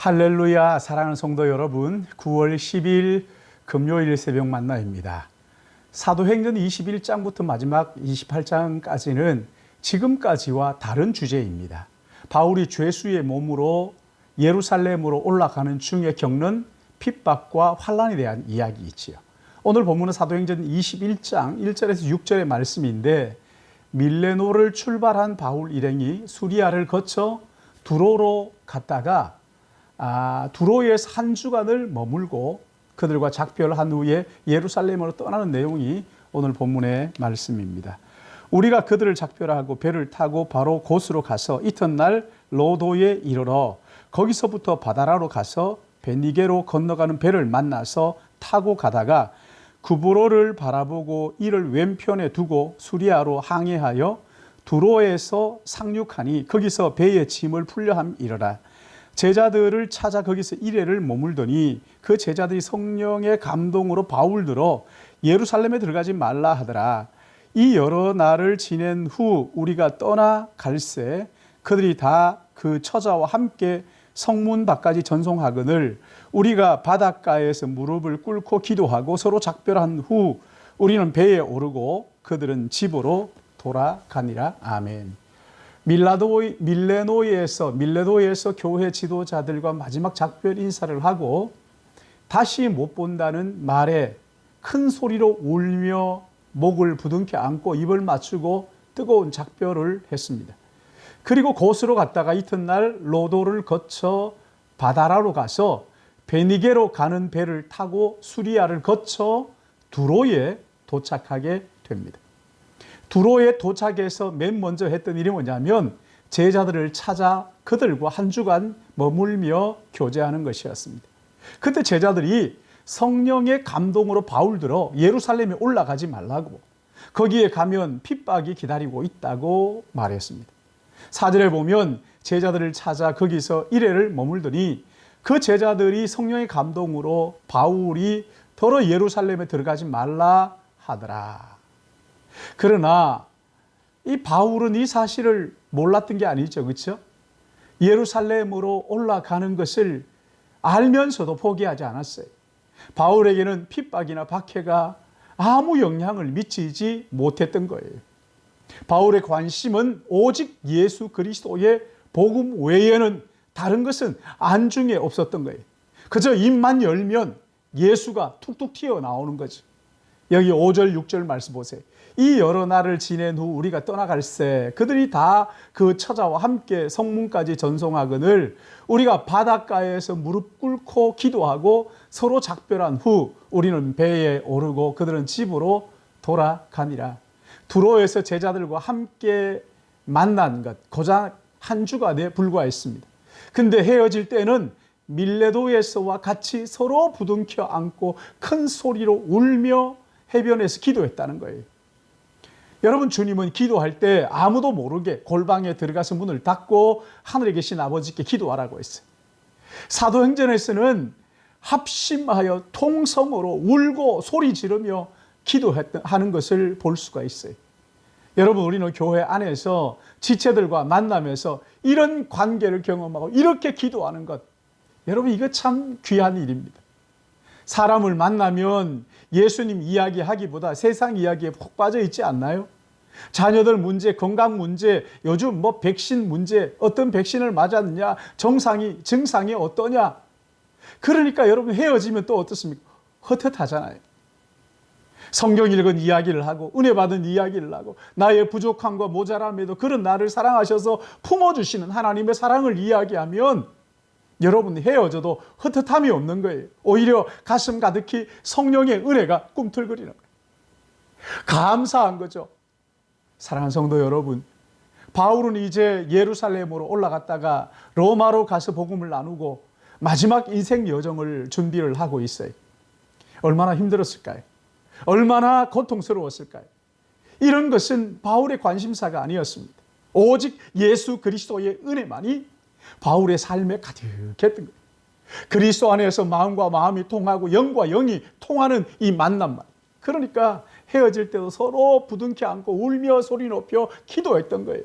할렐루야 사랑하는 성도 여러분 9월 10일 금요일 새벽 만나입니다. 사도행전 21장부터 마지막 28장까지는 지금까지와 다른 주제입니다. 바울이 죄수의 몸으로 예루살렘으로 올라가는 중에 겪는 핍박과 환란에 대한 이야기이지요. 오늘 본문은 사도행전 21장 1절에서 6절의 말씀인데 밀레노를 출발한 바울 일행이 수리아를 거쳐 두로로 갔다가 아, 두로에서 한 주간을 머물고 그들과 작별한 후에 예루살렘으로 떠나는 내용이 오늘 본문의 말씀입니다. 우리가 그들을 작별하고 배를 타고 바로 곳으로 가서 이튿날 로도에 이르러 거기서부터 바다라로 가서 베니게로 건너가는 배를 만나서 타고 가다가 구브로를 바라보고 이를 왼편에 두고 수리아로 항해하여 두로에서 상륙하니 거기서 배의 짐을 풀려 함 이르라 제자들을 찾아 거기서 이래를 머물더니 그 제자들이 성령의 감동으로 바울들어 예루살렘에 들어가지 말라 하더라 이 여러 날을 지낸 후 우리가 떠나 갈새 그들이 다 그 처자와 함께 성문 밖까지 전송하거늘 우리가 바닷가에서 무릎을 꿇고 기도하고 서로 작별한 후 우리는 배에 오르고 그들은 집으로 돌아가니라 아멘. 밀라도 밀레노에서 밀레도에서 교회 지도자들과 마지막 작별 인사를 하고 다시 못 본다는 말에 큰 소리로 울며 목을 부둥켜 안고 입을 맞추고 뜨거운 작별을 했습니다. 그리고 곳으로 갔다가 이튿날 로도를 거쳐 바다라로 가서 베니게로 가는 배를 타고 수리아를 거쳐 두로에 도착하게 됩니다. 두로에 도착해서 맨 먼저 했던 일이 뭐냐면 제자들을 찾아 그들과 한 주간 머물며 교제하는 것이었습니다. 그때 제자들이 성령의 감동으로 바울들어 예루살렘에 올라가지 말라고 거기에 가면 핍박이 기다리고 있다고 말했습니다. 사절에 보면 제자들을 찾아 거기서 이래를 머물더니 그 제자들이 성령의 감동으로 바울이 더러 예루살렘에 들어가지 말라 하더라. 그러나 이 바울은 이 사실을 몰랐던 게 아니죠. 그렇죠? 예루살렘으로 올라가는 것을 알면서도 포기하지 않았어요. 바울에게는 핍박이나 박해가 아무 영향을 미치지 못했던 거예요. 바울의 관심은 오직 예수 그리스도의 복음 외에는 다른 것은 안중에 없었던 거예요. 그저 입만 열면 예수가 툭툭 튀어나오는 거죠. 여기 5절, 6절 말씀 보세요. 이 여러 날을 지낸 후 우리가 떠나갈새 그들이 다 그 처자와 함께 성문까지 전송하거늘 우리가 바닷가에서 무릎 꿇고 기도하고 서로 작별한 후 우리는 배에 오르고 그들은 집으로 돌아가니라. 두로에서 제자들과 함께 만난 것 고작 한 주간에 불과했습니다. 근데 헤어질 때는 밀레도에서와 같이 서로 부둥켜 안고 큰 소리로 울며 해변에서 기도했다는 거예요. 여러분 주님은 기도할 때 아무도 모르게 골방에 들어가서 문을 닫고 하늘에 계신 아버지께 기도하라고 했어요. 사도행전에서는 합심하여 통성으로 울고 소리 지르며 기도하는 것을 볼 수가 있어요. 여러분 우리는 교회 안에서 지체들과 만나면서 이런 관계를 경험하고 이렇게 기도하는 것 여러분 이거 참 귀한 일입니다. 사람을 만나면 예수님 이야기하기보다 세상 이야기에 푹 빠져 있지 않나요? 자녀들 문제, 건강 문제, 요즘 뭐 백신 문제, 어떤 백신을 맞았느냐, 정상이, 증상이 어떠냐. 그러니까 여러분 헤어지면 또 어떻습니까? 헛헛하잖아요. 성경 읽은 이야기를 하고 은혜 받은 이야기를 하고 나의 부족함과 모자람에도 그런 나를 사랑하셔서 품어주시는 하나님의 사랑을 이야기하면 여러분 헤어져도 헛헛함이 없는 거예요. 오히려 가슴 가득히 성령의 은혜가 꿈틀거리는 거예요. 감사한 거죠. 사랑하는 성도 여러분, 바울은 이제 예루살렘으로 올라갔다가 로마로 가서 복음을 나누고 마지막 인생 여정을 준비를 하고 있어요. 얼마나 힘들었을까요? 얼마나 고통스러웠을까요? 이런 것은 바울의 관심사가 아니었습니다. 오직 예수 그리스도의 은혜만이 바울의 삶에 가득했던 거예요. 그리스도 안에서 마음과 마음이 통하고 영과 영이 통하는 이 만남만. 그러니까 헤어질 때도 서로 부둥켜 안고 울며 소리 높여 기도했던 거예요.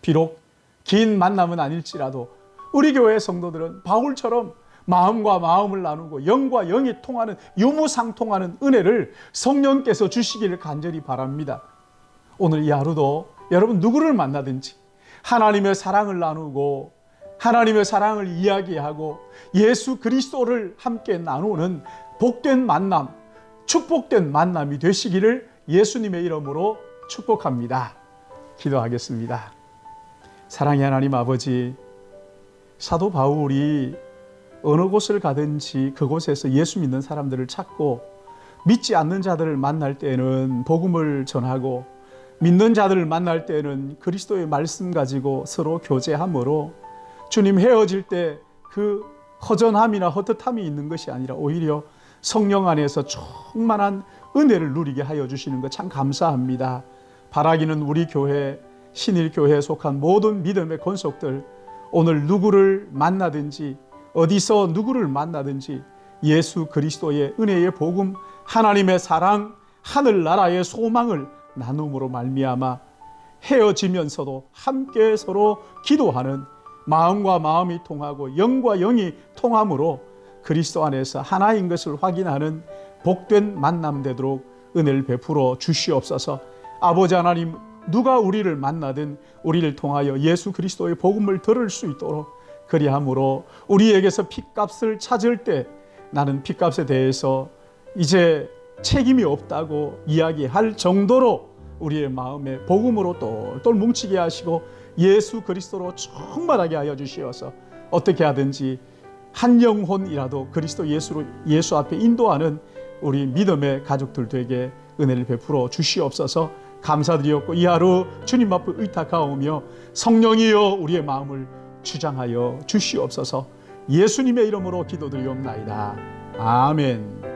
비록 긴 만남은 아닐지라도 우리 교회 성도들은 바울처럼 마음과 마음을 나누고 영과 영이 통하는 유무상통하는 은혜를 성령께서 주시기를 간절히 바랍니다. 오늘 이 하루도 여러분 누구를 만나든지 하나님의 사랑을 나누고 하나님의 사랑을 이야기하고 예수 그리스도를 함께 나누는 복된 만남, 축복된 만남이 되시기를 예수님의 이름으로 축복합니다. 기도하겠습니다. 사랑의 하나님 아버지, 사도 바울이 어느 곳을 가든지 그곳에서 예수 믿는 사람들을 찾고 믿지 않는 자들을 만날 때는 복음을 전하고 믿는 자들을 만날 때는 그리스도의 말씀 가지고 서로 교제함으로 주님 헤어질 때 그 허전함이나 헛헛함이 있는 것이 아니라 오히려 성령 안에서 충만한 은혜를 누리게 하여 주시는 것 참 감사합니다. 바라기는 우리 교회 신일 교회에 속한 모든 믿음의 권속들 오늘 누구를 만나든지 어디서 누구를 만나든지 예수 그리스도의 은혜의 복음 하나님의 사랑 하늘나라의 소망을 나눔으로 말미암아 헤어지면서도 함께 서로 기도하는 마음과 마음이 통하고 영과 영이 통함으로 그리스도 안에서 하나인 것을 확인하는 복된 만남 되도록 은혜를 베풀어 주시옵소서. 아버지 하나님 누가 우리를 만나든 우리를 통하여 예수 그리스도의 복음을 들을 수 있도록 그리함으로 우리에게서 핏값을 찾을 때 나는 핏값에 대해서 이제 책임이 없다고 이야기할 정도로 우리의 마음에 복음으로 똘똘 뭉치게 하시고 예수 그리스도로 충만하게 하여 주시어서 어떻게 하든지 한 영혼이라도 그리스도 예수로 예수 앞에 인도하는 우리 믿음의 가족들 되게 은혜를 베풀어 주시옵소서. 감사드리었고 이 하루 주님 앞에 의탁하오며 성령이여 우리의 마음을 주장하여 주시옵소서. 예수님의 이름으로 기도드리옵나이다. 아멘.